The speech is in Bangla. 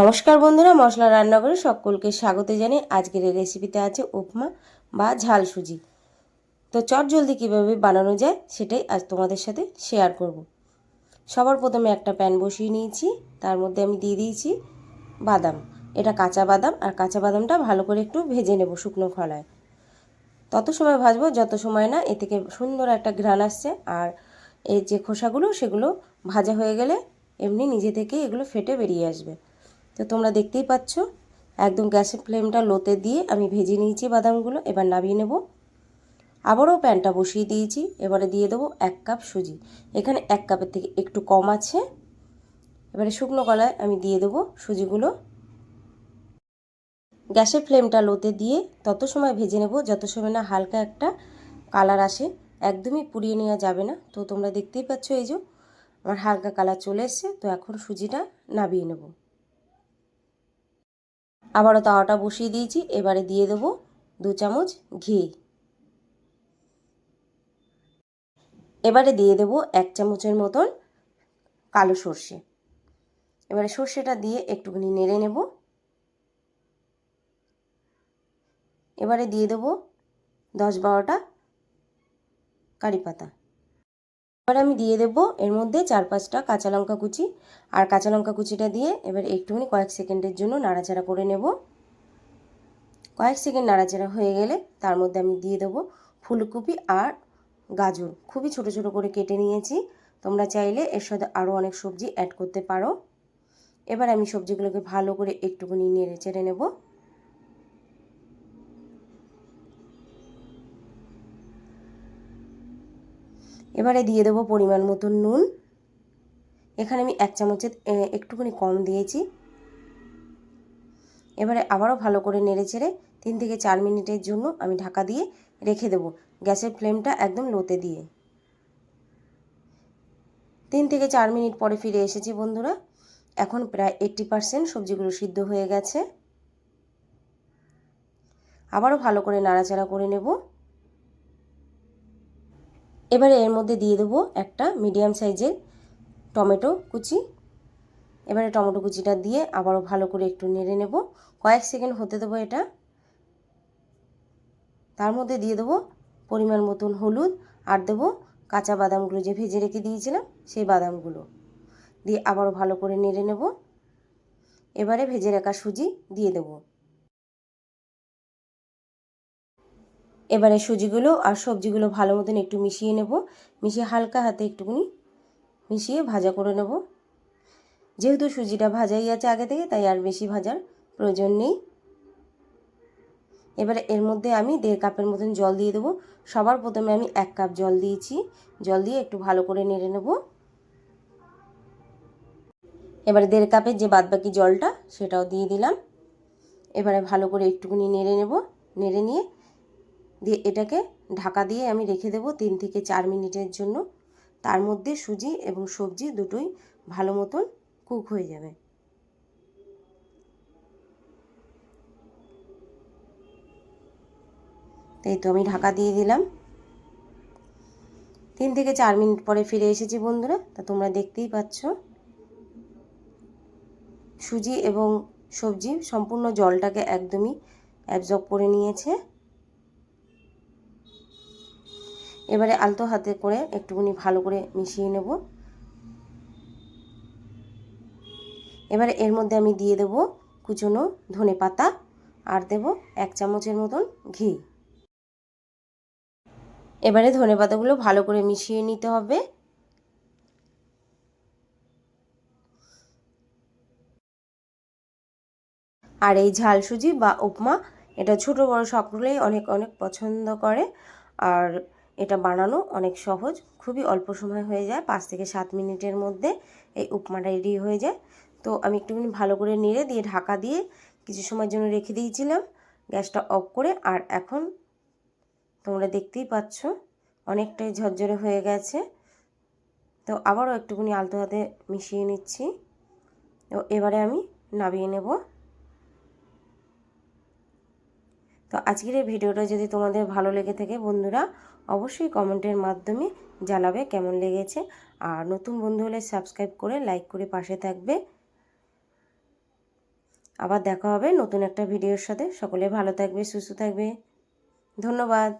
নমস্কার বন্ধুরা, মশলা রান্না করে সকলকে স্বাগত জানিয়ে আজকের এই রেসিপিতে আছে উপমা বা ঝাল সুজি। তো চট জলদি কীভাবে বানানো যায় সেটাই আজ তোমাদের সাথে শেয়ার করব। সবার প্রথমে একটা প্যান বসিয়ে নিয়েছি, তার মধ্যে আমি দিয়ে দিয়েছি বাদাম। এটা কাঁচা বাদাম, আর কাঁচা বাদামটা ভালো করে একটু ভেজে নেব শুকনো খলায়। তত সময় ভাজবো, যত সময় না, এ থেকে সুন্দর একটা ঘ্রাণ আসছে, আর এই যে খোসাগুলো, সেগুলো ভাজা হয়ে গেলে এমনি নিজে থেকে এগুলো ফেটে বেরিয়ে আসবে। তো তোমরা দেখতেই পাচ্ছ, একদম গ্যাসের ফ্লেমটা লোতে দিয়ে আমি ভেজে নিয়েছি বাদামগুলো, এবার নামিয়ে নেব। আবারও প্যানটা বসিয়ে দিয়েছি, এবারে দিয়ে দেবো এক কাপ সুজি। এখানে এক কাপের থেকে একটু কম আছে। এবারে শুকনো কলায় আমি দিয়ে দেবো সুজিগুলো। গ্যাসের ফ্লেমটা লোতে দিয়ে তত সময় ভেজে নেব, যত সময় না হালকা একটা কালার আসে, একদমই পুড়িয়ে নেওয়া যাবে না। তো তোমরা দেখতেই পাচ্ছ এই যে, আমার হালকা কালার চলে এসছে, তো এখন সুজিটা নাবিয়ে নেব। আবারও তাওয়াটা বসিয়ে দিয়েছি, এবারে দিয়ে দেবো দু চামচ ঘি। এবারে দিয়ে দেবো এক চামচের মতন কালো সর্ষে। এবারে সর্ষেটা দিয়ে একটুখানি নেড়ে নেব। এবারে দিয়ে দেবো দশ বারোটা কারি পাতা। এবার আমি দিয়ে দেবো এর মধ্যে চার পাঁচটা কাঁচা লঙ্কা কুচি। আর কাঁচা লঙ্কা কুচিটা দিয়ে এবার একটুখানি কয়েক সেকেন্ডের জন্য নাড়াচাড়া করে নেব। কয়েক সেকেন্ড নাড়াচাড়া হয়ে গেলে তার মধ্যে আমি দিয়ে দেবো ফুলকপি আর গাজর। খুবই ছোট ছোট করে কেটে নিয়েছি। তোমরা চাইলে এর সাথে আরও অনেক সবজি অ্যাড করতে পারো। এবার আমি সবজিগুলোকে ভালো করে একটুখানি নেড়ে চেড়ে নেব। এবারে দিয়ে দেবো পরিমাণ মতো নুন। এখানে আমি এক চামচের একটুখানি কম দিয়েছি। এবারে আবারও ভালো করে নেড়ে চেড়ে তিন থেকে চার মিনিটের জন্য আমি ঢাকা দিয়ে রেখে দেবো গ্যাসের ফ্লেমটা একদম লোতে দিয়ে। তিন থেকে চার মিনিট পরে ফিরে এসেছি বন্ধুরা। এখন প্রায় এইট্টি পারসেন্ট সবজিগুলো সিদ্ধ হয়ে গেছে। আবারও ভালো করে নাড়াচাড়া করে নেব। এবারে এর মধ্যে দিয়ে দেবো একটা মিডিয়াম সাইজের টমেটো কুচি। এবারে টমেটো কুচিটা দিয়ে আবারও ভালো করে একটু নেড়ে নেব। কয়েক সেকেন্ড হতে দেবো এটা। তার মধ্যে দিয়ে দেবো পরিমাণ মতন হলুদ আর দেবো কাঁচা বাদামগুলো যে ভেজে রেখে দিয়েছিলাম সেই বাদামগুলো। দিয়ে আবারও ভালো করে নেড়ে নেব। এবারে ভেজে রাখা সুজি দিয়ে দেবো। এবারে সুজিগুলো আর সবজিগুলো ভালো মতন একটু মিশিয়ে নেব। মিশিয়ে হালকা হাতে একটুখানি মিশিয়ে ভাজা করে নেব। যেহেতু সুজিটা ভাজাই আছে আগে থেকে, তাই আর বেশি ভাজার প্রয়োজন নেই। এবারে এর মধ্যে আমি দেড় কাপের মতন জল দিয়ে দেবো। সবার প্রথমে আমি এক কাপ জল দিয়েছি। জল দিয়ে একটু ভালো করে নেড়ে নেব। এবারে দেড় কাপের যে বাদবাকি জলটা, সেটাও দিয়ে দিলাম। এবারে ভালো করে একটুখানি নেড়ে নেব। নেড়ে নিয়ে দিয়ে এটাকে ঢাকা দিয়ে আমি রেখে দেবো তিন থেকে চার মিনিটের জন্য। তার মধ্যে সুজি এবং সবজি দুটোই ভালো মতন কুক হয়ে যাবে। তাই তো আমি ঢাকা দিয়ে দিলাম। তিন থেকে চার মিনিট পরে ফিরে এসেছি বন্ধুরা, তা তোমরা দেখতেই পাচ্ছ। সুজি এবং সবজি সম্পূর্ণ জলটাকে একদমই অ্যাবজর্ব করে নিয়েছে। এবারে আলতো হাতে করে একটুখানি ভালো করে মিশিয়ে নেব। এবারে এর মধ্যে আমি দিয়ে দেব কুচনো ধনে পাতা আর দেব এক চামচের মতন ঘি। এবারে ধনে পাতাগুলো ভালো করে মিশিয়ে নিতে হবে। আর এই ঝাল সুজি বা উপমা এটা ছোট বড় সকলেই অনেক অনেক পছন্দ করে। আর এটা বানানো অনেক সহজ, খুবই অল্প সময় হয়ে যায়, পাঁচ থেকে সাত মিনিটের মধ্যে এই উপমাটা রেডি হয়ে যায়। তো আমি একটুখানি ভালো করে নেড়ে দিয়ে ঢাকা দিয়ে কিছু সময়ের জন্য রেখে দিয়েছিলাম, গ্যাসটা অফ করে। আর এখন তোমরা দেখতেই পাচ্ছ, অনেকটাই ঝরঝরে হয়ে গেছে। তো আবারও একটুখানি আলতো হাতে মিশিয়ে নিচ্ছি। তো এবারে আমি নামিয়ে নেব। তো আজকের এই ভিডিওটা যদি তোমাদের ভালো লেগে থাকে বন্ধুরা, অবশ্যই কমেন্টের মাধ্যমে জানাবে কেমন লেগেছে। আর নতুন বন্ধু হলে সাবস্ক্রাইব করে, লাইক করে পাশে থাকবে। আবার দেখা হবে নতুন একটা ভিডিওর সাথে। সকলে ভালো থাকবে, সুস্থ থাকবে। ধন্যবাদ।